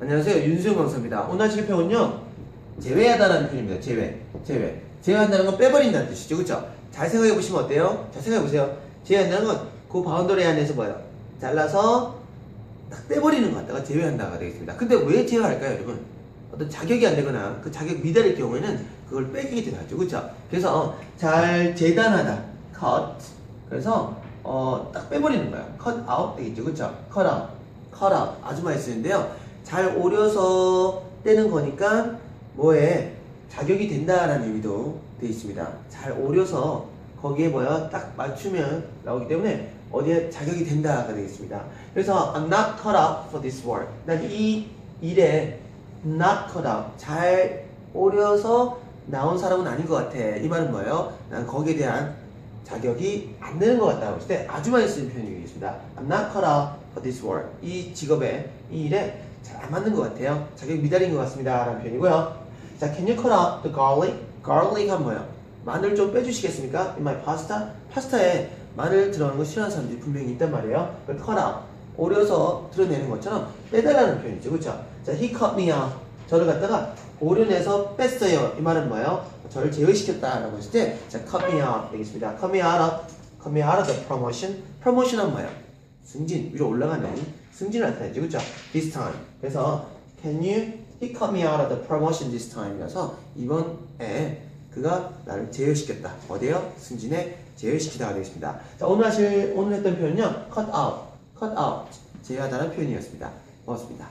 안녕하세요. 윤수영 강사입니다. 오늘 하실 표현은요. 제외하다라는 표현입니다. 제외. 제외. 제외한다는 건 빼버린다는 뜻이죠. 그쵸? 잘 생각해 보시면 어때요? 잘 생각해 보세요. 제외한다는 건 그 바운더리 안에서 뭐예요? 잘라서 딱 빼버리는 것 갖다가 제외한다가 되겠습니다. 근데 왜 제외할까요, 여러분? 어떤 자격이 안 되거나 그 자격 미달일 경우에는 그걸 빼기게 되죠. 그쵸? 그래서 잘 재단하다. cut. 그래서 어, 딱 빼버리는 거야. cut out 되겠죠. 그쵸? cut out. cut out. 아주 많이 쓰는데요. 잘 오려서 떼는 거니까 뭐에 자격이 된다라는 의미도 되어 있습니다. 잘 오려서 거기에 뭐야 딱 맞추면 나오기 때문에 어디에 자격이 된다가 되겠습니다. 그래서 I'm not cut out for this work. 난 이 일에 not cut out 잘 오려서 나온 사람은 아닌 것 같아. 이 말은 뭐예요? 난 거기에 대한 자격이 안 되는 것 같다고 했을 때 아주 많이 쓰는 표현이 되겠습니다. I'm not cut out for this work. 이 직업에, 이 일에 잘 안 맞는 것 같아요. 자격이 미달인 것 같습니다. 라는 표현이고요. 자, can you cut out the garlic? garlic 한 뭐예요? 마늘 좀 빼주시겠습니까? In my pasta? 파스타에 마늘 들어가는 거 싫어하는 사람들이 분명히 있단 말이에요. 그 cut out. 오려서 드러내는 것처럼 빼달라는 표현이죠. 그렇죠? 자, he cut me out. 저를 갖다가 오려내서 뺐어요. 이 말은 뭐예요? 저를 제외시켰다라고 했을 때, 자, cut me out 되겠습니다. cut me out of, cut me out of the promotion. promotion은 뭐예요? 승진, 위로 올라가는 승진을 나타내죠. 그렇죠? this time. 그래서 can you he cut me out of the promotion this time이라서 이번에 그가 나를 제외시켰다. 어디에요? 승진에 제외시키다가 되겠습니다. 자, 오늘 하실 오늘 했던 표현은요. cut out. cut out. 제외하다는 표현이었습니다. 고맙습니다.